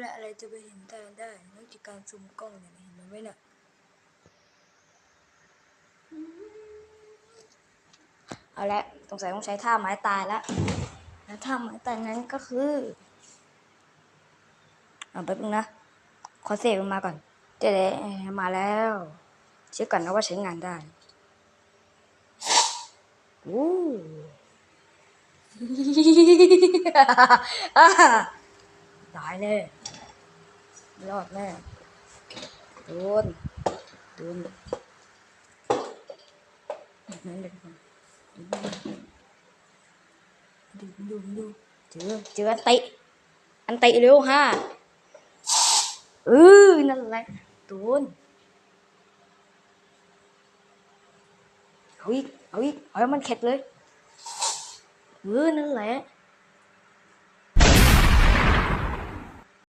และอะไรจะไปเห็นได้ได้ นอกจากการซูมกล้องเนี่ยเห็นมันไหมนี่ยเอาละสงสัยต้องใช้ท่าไม้ตายแล้วแล้วท่าไม้ตายนั้นก็คือเอาแป๊บนึงนะ ขอเสกมันมาก่อน เจ๊มาแล้ว เช็คก่อนนะว่าใช้งานได้โอ้ตายแน่ รอดแน่โดนโดนนั่นเลยดูดูดูเจอเจออันติอันติเร็วฮะเออนั่นแหละโดนเอาอีกเอาอีกเอาให้มันเข็ดเลยเออนั่นแหละ